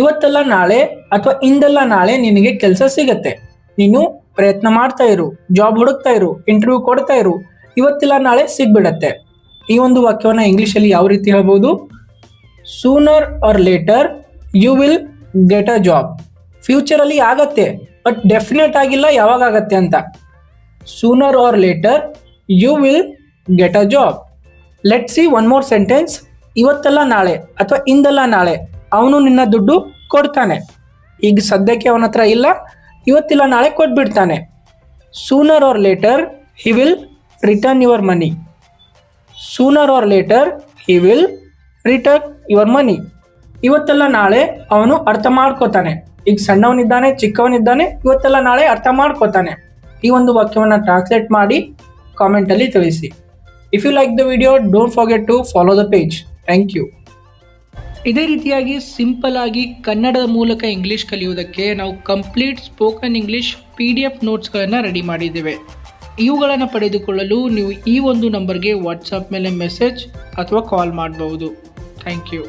ಇವತ್ತೆಲ್ಲ ನಾಳೆ ಅಥವಾ ಇಂದಲ್ಲ ನಾಳೆ ನಿನಗೆ ಕೆಲಸ ಸಿಗತ್ತೆ. ನೀನು ಪ್ರಯತ್ನ ಮಾಡ್ತಾ ಇರು ಜಾಬ್ ಹುಡುಕ್ತಾ ಇರು ಇಂಟರ್ವ್ಯೂ ಕೊಡ್ತಾ ಇರು. ಇವತ್ತಿಲ್ಲ ನಾಳೆ ಸಿಗ್ಬಿಡತ್ತೆ. ಈ ಒಂದು ವಾಕ್ಯವನ್ನ ಇಂಗ್ಲೀಷಲ್ಲಿ ಯಾವ ರೀತಿ ಹೇಳ್ಬೋದು? Sooner or later you will get a job ಫ್ಯೂಚರಲ್ಲಿ ಆಗತ್ತೆ, ಬಟ್ ಡೆಫಿನೆಟ್ ಆಗಿಲ್ಲ, ಯಾವಾಗ ಆಗತ್ತೆ ಅಂತ. Sooner or later you will get a job let see one more sentence ಇವತ್ತಲ್ಲ ನಾಳೆ ಅಥವಾ ಇಂದಲ್ಲ ನಾಳೆ ಅವನು ನಿನ್ನ ದುಡ್ಡು ಕೊಡ್ತಾನೆ. ಈಗ ಸದ್ಯಕ್ಕೆ ಅವನ ಹತ್ರ ಇಲ್ಲ, ಇವತ್ತಿಲ್ಲ, ನಾಳೆ ಕೊಟ್ಬಿಡ್ತಾನೆ. Sooner or later he will return your money sooner or later he will return your money ಇವತ್ತೆಲ್ಲ ನಾಳೆ ಅವನು ಅರ್ಥ ಮಾಡ್ಕೋತಾನೆ. ಈಗ ಸಣ್ಣವನಿದ್ದಾನೆ, ಚಿಕ್ಕವನಿದ್ದಾನೆ, ಇವತ್ತೆಲ್ಲ ನಾಳೆ ಅರ್ಥ ಮಾಡ್ಕೋತಾನೆ. ಈ ಒಂದು ವಾಕ್ಯವನ್ನು ಟ್ರಾನ್ಸ್ಲೇಟ್ ಮಾಡಿ ಕಾಮೆಂಟಲ್ಲಿ ತಿಳಿಸಿ. If you like the video don't forget to follow the page thank you ಇದೇ ರೀತಿಯಾಗಿ ಸಿಂಪಲ್ ಆಗಿ ಕನ್ನಡದ ಮೂಲಕ ಇಂಗ್ಲಿಷ್ ಕಲಿಯುವುದಕ್ಕೆ ನಾವು complete spoken English P D F ನೋಟ್ಸ್ಗಳನ್ನು ready ಮಾಡಿದ್ದೇವೆ. ಇವುಗಳನ್ನು ಪಡೆದುಕೊಳ್ಳಲು ನೀವು ಈ ಒಂದು ನಂಬರ್ಗೆ ವಾಟ್ಸಪ್ ಮೇಲೆ ಮೆಸೇಜ್ ಅಥವಾ ಕಾಲ್ ಮಾಡಬಹುದು ಥ್ಯಾಂಕ್ ಯು